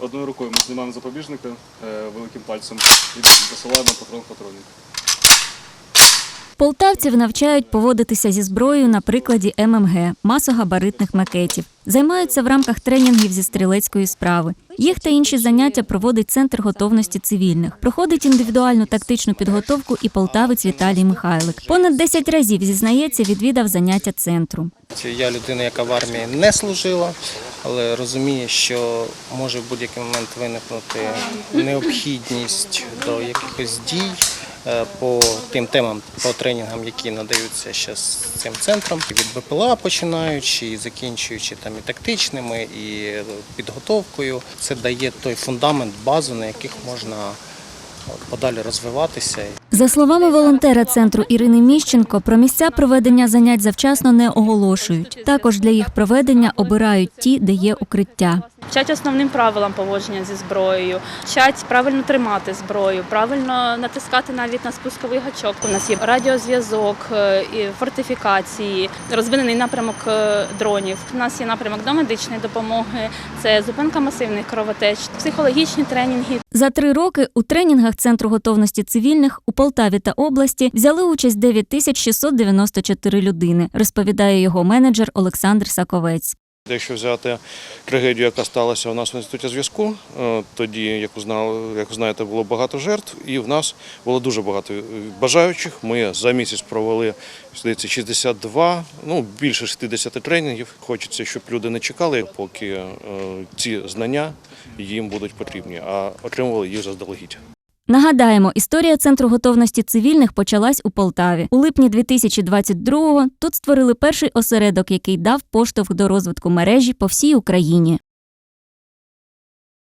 Одною рукою ми знімаємо запобіжника е, великим пальцем і посилаємо патрон в патронник. Полтавців навчають поводитися зі зброєю на прикладі ММГ масогабаритних макетів. Займаються в рамках тренінгів зі стрілецької справи. Їх та інші заняття проводить центр готовності цивільних. Проходить індивідуальну тактичну підготовку і полтавець Віталій Михайлик. Понад 10 разів зізнається, відвідав заняття центру. Я людина, яка в армії не служила, але розуміє, що може в будь-який момент виникнути необхідність до якихось дій е, по тим темам, по тренінгам, які надаються ще з цим центром, від БПЛА починаючи і закінчуючи там і тактичними, і підготовкою. Це дає той фундамент, базу, на яких можна подалі розвиватися. За словами волонтера центру Ірини Міщенко, про місця проведення занять завчасно не оголошують. Також для їх проведення обирають ті, де є укриття. Вчать основним правилам поводження зі зброєю, вчать правильно тримати зброю, правильно натискати навіть на спусковий гачок. У нас є радіозв'язок, е, фортифікації, розвинений напрямок е, дронів. У нас є напрямок до медичної допомоги, це зупинка масивних кровотеч, психологічні тренінги, За три роки у тренінгах Центру готовності цивільних у Полтаві та області взяли участь 9694 людини, розповідає його менеджер Олександр Саковець. Якщо взяти трагедію, яка сталася у нас в інституті зв'язку, е, тоді, як знали, як знаєте, було багато жертв, і в нас було дуже багато бажаючих. Ми за місяць провели здається, 62, ну більше 60 тренінгів. Хочеться, щоб люди не чекали, поки е, ці знання їм будуть потрібні, а отримували їх заздалегідь. Нагадаємо, історія Центру готовності цивільних почалась у Полтаві. У липні 2022-го тут створили перший осередок, який дав поштовх до розвитку мережі по всій Україні.